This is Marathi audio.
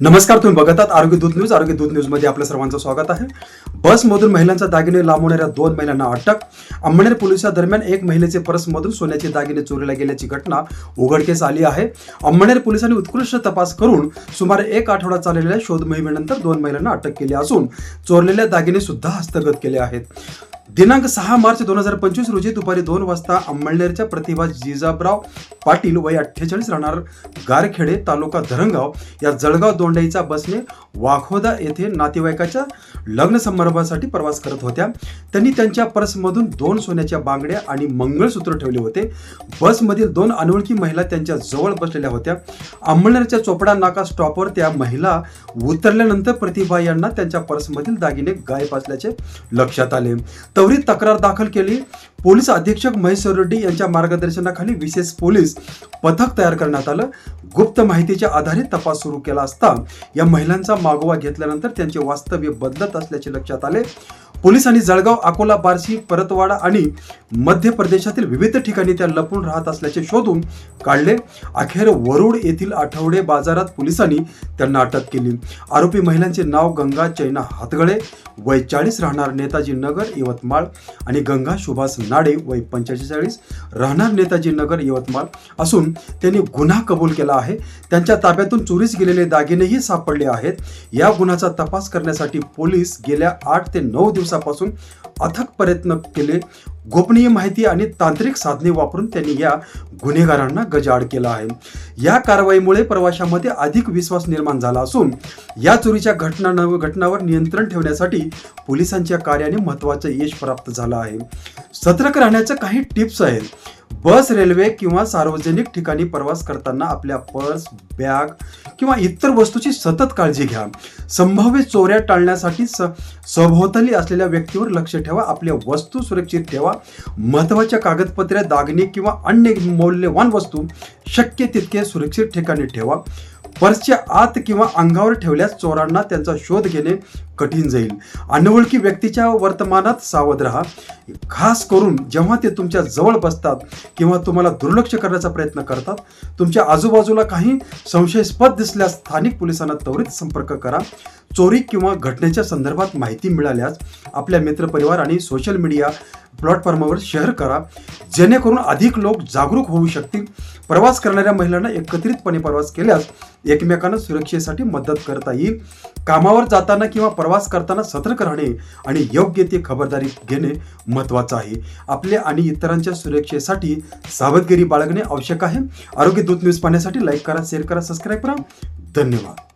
नमस्कार तुम्ही बघत आहात आरोग्य दूत न्यूज. आरोग्य दूत न्यूजमध्ये आपलं सर्वांचं स्वागत आहे. बसमधून महिलांचा दागिने लांबवणाऱ्या दोन महिलांना अटक. अंमळनेर पोलिसांदरम्यान एक महिलेचे पर्समधून सोन्याचे दागिने चोरीला गेल्याची घटना उघडकीस आली आहे. अंमळनेर पोलिसांनी उत्कृष्ट तपास करून सुमारे एक आठवडा चाललेल्या शोध मोहिमेनंतर दोन महिलांना अटक केली असून चोरलेल्या दागिने सुद्धा हस्तगत केले आहेत. दिनांक सहा मार्च दोन हजार पंचवीस रोजी दुपारी दोन वाजता अंमळनेरच्या प्रतिभा जिजाबराव पाटील वय अठ्ठेचाळीस राहणार गारखेडे तालुका धरणगाव या जळगाव दोंडाईचा बसने वाखोदा येथे नातेवाईकाच्या लग्न समारंभासाठी प्रवास करत होत्या. त्यांनी त्यांच्या पर्समधून दोन सोन्याच्या बांगड्या आणि मंगळसूत्र ठेवले होते. बसमधील दोन अनोळखी महिला त्यांच्या जवळ बसलेल्या होत्या. अंमळनेरच्या चोपडा नाका स्टॉपवर त्या महिला उतरल्यानंतर प्रतिभा यांना त्यांच्या पर्समधील दागिने गायब असल्याचे लक्षात आले. त्वरित तक्रार दाखल केली. पोलीस अधीक्षक महेश रेड्डी यांच्या मार्गदर्शनाखाली विशेष पोलीस पथक तयार करण्यात आलं. गुप्त माहितीच्या आधारे तपास सुरू केला असता या महिलांचा मागोवा घेतल्यानंतर त्यांचे वास्तव्य बदलत असल्याचे लक्षात आले. पोलिसांनी जळगाव अकोला बार्शी परतवाडा आणि मध्य प्रदेशातील विविध ठिकाणी त्या लपून राहत असल्याचे शोधून काढले. अखेर वरुड येथील आठवडे बाजारात पोलिसांनी त्यांना अटक केली. आरोपी महिलांचे नाव गंगा चैना हातगळे वय चाळीस राहणार नेताजी नगर यवतमाळ आणि गंगा सुभाष नाडे वय पंचेचाळीस राहणार नेताजी नगर यवतमाळ असून त्यांनी गुन्हा कबूल केला आहे. त्यांच्या ताब्यातून चोरीस गेलेले दागिनेही सापडले आहेत. या गुन्ह्याचा तपास करण्यासाठी पोलीस गेल्या आठ ते नऊ दिवसापासून अथक प्रयत्न केले. गोपनीय माहिती आणि तांत्रिक साधने वापरून त्यांनी या गुन्हेगारांना गजाआड केला आहे. या कारवाईमुळे प्रवाशांमध्ये अधिक विश्वास निर्माण झाला असून या चोरीच्या घटना घटनावर नियंत्रण ठेवण्यासाठी पोलिसांच्या कार्याने महत्वाचं यश प्राप्त झालं आहे. सतर्क राहण्याच्या काही टिप्स आहेत. बस रेल्वे किंवा सार्वजनिक ठिकाणी प्रवास करताना आपल्या पर्स बॅग किंवा इतर वस्तूची सतत काळजी घ्या. संभाव्य चोऱ्या टाळण्यासाठी स सभोवताली असलेल्या व्यक्तीवर लक्ष ठेवा आपल्या वस्तू सुरक्षित ठेवा. महत्त्वाच्या कागदपत्रे दागिने किंवा अन्य मौल्यवान वस्तू शक्य तितके सुरक्षित ठिकाणी ठेवा. पर्सच्या आत किंवा अंगावर ठेवल्यास चोरांना त्यांचा शोध घेणे कठीण जाईल. अनोळखी व्यक्तीच्या वर्तमानात सावध राहा. खास करून जेव्हा ते तुमच्या जवळ बसतात किंवा तुम्हाला दुर्लक्ष करण्याचा प्रयत्न करतात तुमच्या आजूबाजूला काही संशयास्पद दिसल्यास स्थानिक पोलिसांना त्वरित संपर्क करा. चोरी किंवा घटनेच्या संदर्भात माहिती मिळाल्यास आपल्या मित्रपरिवार आणि सोशल मीडिया प्लॅटफॉर्मवर शेअर करा. जेणेकरून अधिक लोक जागरूक होऊ शकतील. प्रवास करणाऱ्या महिलांना एकत्रितपणे प्रवास केल्यास एकमेकांना सुरक्षेसाठी मदत करता येईल. कामावर जाताना किंवा प्रवास करताना सतर्क राहणे आणि योग्य ती खबरदारी घेणे महत्त्वाचं आहे. आपल्या आणि इतरांच्या सुरक्षेसाठी सावधगिरी बाळगणे आवश्यक आहे. आरोग्य दूत न्यूज पाहण्यासाठी लाईक करा शेअर करा सबस्क्राईब करा. धन्यवाद.